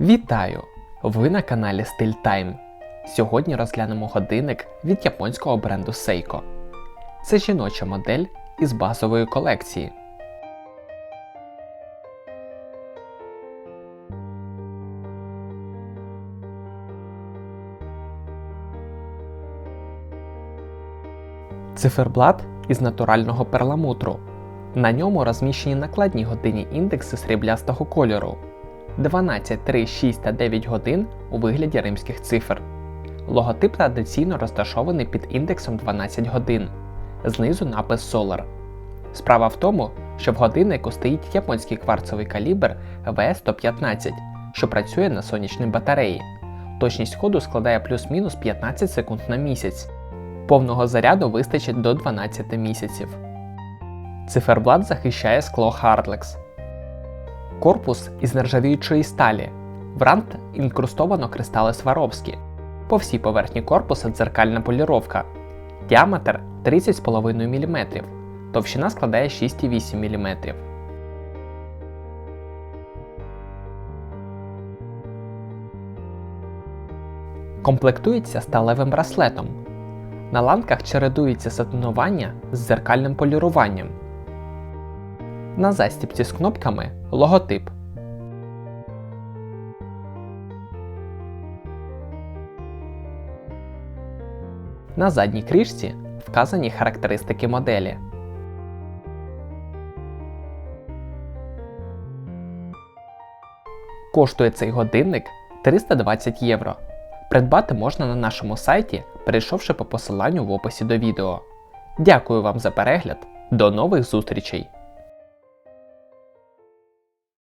Вітаю! Ви на каналі Стиль Time. Сьогодні розглянемо годинник від японського бренду Seiko. Це жіноча модель із базової колекції. Циферблат із натурального перламутру. На ньому розміщені накладні годинні індекси сріблястого кольору. 12, 3, 6 та 9 годин у вигляді римських цифр. Логотип традиційно розташований під індексом 12 годин. Знизу напис Solar. Справа в тому, що в годиннику стоїть японський кварцевий калібр VS115, що працює на сонячній батареї. Точність ходу складає плюс-мінус 15 секунд на місяць. Повного заряду вистачить до 12 місяців. Циферблат захищає скло Hardlex. Корпус із нержавіючої сталі. В рант інкрустовано кристали Сваровські. По всій поверхні корпуса дзеркальна поліровка. Діаметр 30,5 мм. Товщина складає 6,8 мм. Комплектується сталевим браслетом. На ланках чередується сатинування з дзеркальним поліруванням. На застіпці з кнопками логотип. На задній кришці вказані характеристики моделі. Коштує цей годинник 320 євро. Придбати можна на нашому сайті, перейшовши по посиланню в описі до відео. Дякую вам за перегляд. До нових зустрічей!